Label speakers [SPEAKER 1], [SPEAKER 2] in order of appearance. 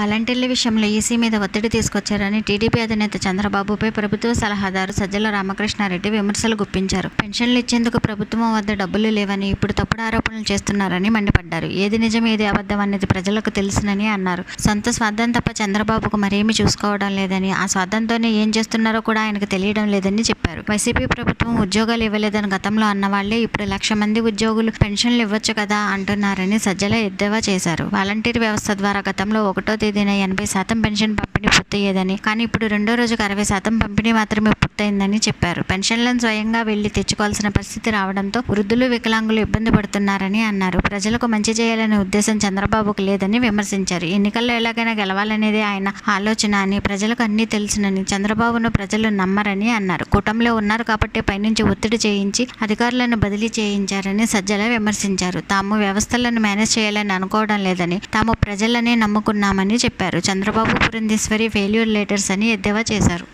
[SPEAKER 1] వాలంటీర్ల విషయంలో ఈసీ మీద ఒత్తిడి తీసుకొచ్చారని టీడీపీ అధినేత చంద్రబాబుపై ప్రభుత్వ సలహాదారు సజ్జల రామకృష్ణారెడ్డి విమర్శలు గుప్పించారు. పెన్షన్లు ఇచ్చేందుకు ప్రభుత్వం వద్ద డబ్బులు లేవని ఇప్పుడు తప్పుడు ఆరోపణలు చేస్తున్నారని మండిపడ్డారు. ఏది నిజం ఏది అబద్ధం అనేది ప్రజలకు తెలుసునని అన్నారు. సొంత స్వార్థం తప్ప చంద్రబాబుకు మరేమీ చూసుకోవడం లేదని ఆ స్వార్థంతోనే ఏం చేస్తున్నారో కూడా ఆయనకు తెలియడం లేదని చెప్పారు. వైసీపీ ప్రభుత్వం ఉద్యోగాలు ఇవ్వలేదని గతంలో అన్న వాళ్ళే ఇప్పుడు లక్ష మంది ఉద్యోగులు పెన్షన్లు ఇవ్వచ్చు కదా అంటున్నారని సజ్జల ఎద్దేవా చేశారు. వాలంటీర్ వ్యవస్థ ద్వారా గతంలో ఒకటో తేదీన ఎనభై శాతం పెన్షన్ పంపిణీ పూర్తయ్యేదని. కానీ ఇప్పుడు రెండో రోజుకు అరవై శాతం పంపిణీ మాత్రమే పూర్తయిందని చెప్పారు. పెన్షన్లను స్వయంగా వెళ్ళి తెచ్చుకోవాల్సిన పరిస్థితి రావడంతో వృద్ధులు వికలాంగులు ఇబ్బంది పడుతున్నారని అన్నారు. ప్రజలకు మంచి చేయాలనే ఉద్దేశం చంద్రబాబుకు లేదని విమర్శించారు. ఎన్నికల్లో ఎలాగైనా గెలవాలనేదే ఆయన ఆలోచన అని ప్రజలకు అన్నీ తెలుసునని చంద్రబాబును ప్రజలు నమ్మరని అన్నారు. కూటమిలో ఉన్నారు కాబట్టి పైనుంచి ఒత్తిడి చేయించి అధికారులను బదిలీ చేయించారని సజ్జల విమర్శించారు. తాము వ్యవస్థలను మేనేజ్ చేయాలని అనుకోవడం లేదని తాము ప్రజలనే నమ్ముకున్నామని చెప్పారు. చంద్రబాబు పురంధేశ్వరి ఫెయిల్యూర్ లెటర్స్ అని ఎద్దేవా చేశారు.